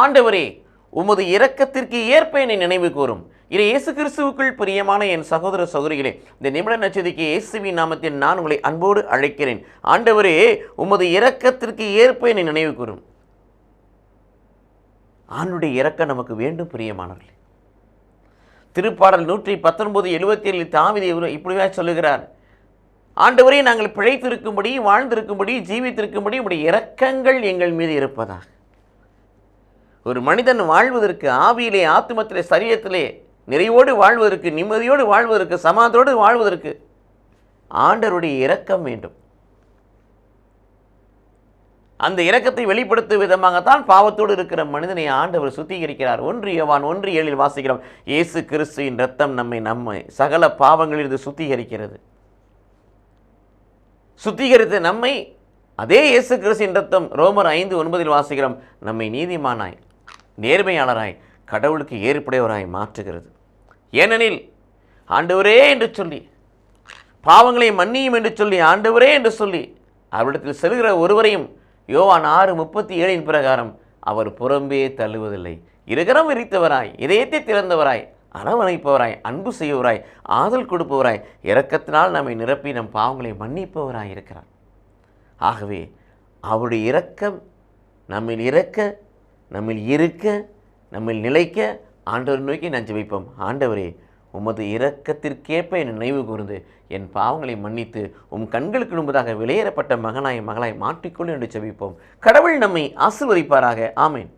ஆண்டவரே உமது இரக்கத்திற்கு ஏற்ப என்னை நினைவு கூறும். இது இயேசு கிறிஸ்துவுக்குள் பிரியமான என் சகோதர சகோதரிகளே இந்த நிமிட நச்சதிக்கு இயேசுவின் நாமத்தில் நான் உங்களை அன்போடு அழைக்கிறேன். ஆண்டவரே உமது இரக்கத்திற்கு ஏற்ப என்னை நினைவு கூறும். ஆண்டுடைய இறக்கம் நமக்கு வேண்டும் பிரியமானவர்களே. திருப்பாடல் நூற்றி பத்தொன்பது எழுபத்தி ஏழு தாவிதி இப்படிவே சொல்லுகிறார். ஆண்டவரே நாங்கள் பிழைத்திருக்கும்படி வாழ்ந்திருக்கும்படி ஜீவித்திருக்கும்படி உடைய இரக்கங்கள் எங்கள் மீது இருப்பதாக. ஒரு மனிதன் வாழ்வதற்கு ஆவியிலே ஆத்துமத்திலே சரீரத்திலே நிறைவோடு வாழ்வதற்கு நிம்மதியோடு வாழ்வதற்கு சமாதத்தோடு வாழ்வதற்கு ஆண்டவருடைய இரக்கம் வேண்டும். அந்த இரக்கத்தை வெளிப்படுத்தும் விதமாகத்தான் பாவத்தோடு இருக்கிற மனிதனை ஆண்டவர் சுத்திகரிக்கிறார். ஒன்று யவான் ஒன்று ஏழில் வாசிக்கிறோம். இயேசு கிறிஸ்துவின் ரத்தம் நம்மை நம்மை சகல பாவங்களிலிருந்து சுத்திகரிக்கிறது. சுத்திகரித்த நம்மை அதே இயேசு கிறிஸ்துவின் ரத்தம் ரோமர் ஐந்து ஒன்பதில் வாசிக்கிறோம். நம்மை நீதிமானாய் நேர்மையாளராய் கடவுளுக்கு ஏற்புடையவராய் மாற்றுகிறது. ஏனெனில் ஆண்டவரே என்று சொல்லி பாவங்களை மன்னியும் என்று சொல்லி ஆண்டவரே என்று சொல்லி அவரிடத்தில் செல்கிற ஒருவரையும் யோவான் ஆறு முப்பத்தி ஏழின் பிரகாரம் அவர் புறம்பே தள்ளுவதில்லை. இருகரம் விரித்தவராய் இதயத்தை திறந்தவராய் அரவணைப்பவராய் அன்பு செய்பவராய் ஆதல் கொடுப்பவராய் இரக்கத்தினால் நம்மை நிரப்பி நம் பாவங்களை மன்னிப்பவராய் இருக்கிறார். ஆகவே அவருடைய இரக்கம் நம்மில் இறக்க நம்மில் இருக்க நம்மில் நிலைக்க ஆண்டவர் நோக்கி நான் ஜெபிப்போம். ஆண்டவரே உமது இரக்கத்திற்கேற்ப என் நினைவு கூர்ந்து என் பாவங்களை மன்னித்து உம் கண்களுக்கு முன்பதாக வெளியேறப்பட்ட மகனாய் மகளாய் மாற்றிக்கொண்டு என்று ஜெபிப்போம். கடவுள் நம்மை ஆசிர்வதிப்பாராக. ஆமேன்.